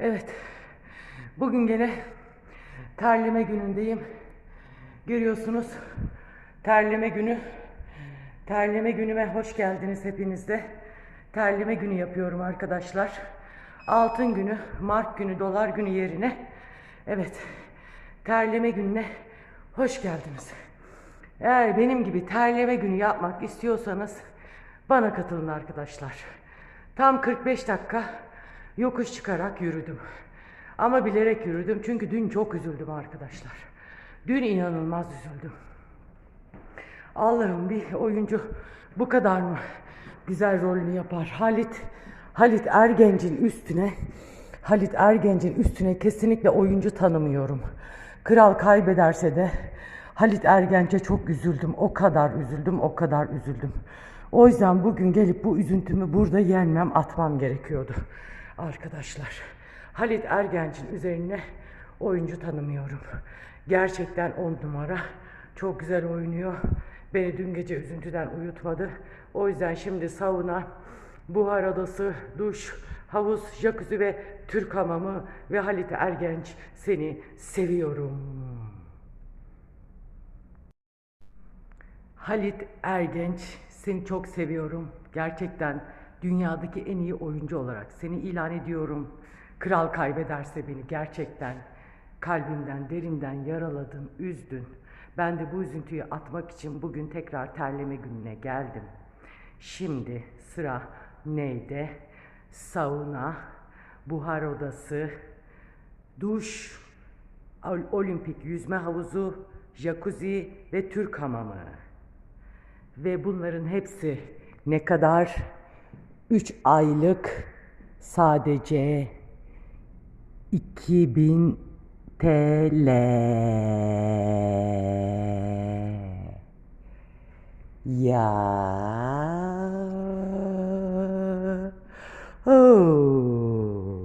Evet. Bugün gene terleme günündeyim. Görüyorsunuz. Terleme günü. Terleme günüme hoş geldiniz hepiniz de. Terleme günü yapıyorum arkadaşlar. Altın günü, mark günü, dolar günü yerine. Evet. Terleme gününe hoş geldiniz. Eğer benim gibi terleme günü yapmak istiyorsanız bana katılın arkadaşlar. Tam 45 dakika yokuş çıkarak yürüdüm. Ama bilerek yürüdüm çünkü dün çok üzüldüm arkadaşlar. Dün inanılmaz üzüldüm. Allah'ım bir oyuncu bu kadar mı güzel rolünü yapar? Halit Halit Ergenç'in üstüne Halit Ergenç'in üstüne kesinlikle oyuncu tanımıyorum. Kral kaybederse de Halit Ergenç'e çok üzüldüm. O kadar üzüldüm, o kadar üzüldüm. O yüzden bugün gelip bu üzüntümü burada yenmem, atmam gerekiyordu. Arkadaşlar, Halit Ergenç'in üzerine oyuncu tanımıyorum. Gerçekten on numara. Çok güzel oynuyor. Beni dün gece üzüntüden uyutmadı. O yüzden şimdi sauna, buhar odası, duş, havuz, jacuzzi ve Türk hamamı ve Halit Ergenç seni seviyorum. Halit Ergenç seni çok seviyorum. Gerçekten dünyadaki en iyi oyuncu olarak seni ilan ediyorum. Kral kaybederse beni gerçekten kalbimden, derinden yaraladın, üzdün. Ben de bu üzüntüyü atmak için bugün tekrar terleme gününe geldim. Şimdi sıra neydi? Sauna, buhar odası, duş, ol- olimpik yüzme havuzu, jacuzzi ve Türk hamamı. Ve bunların hepsi ne kadar? 3 aylık sadece 2000 TL. Ya. Oh.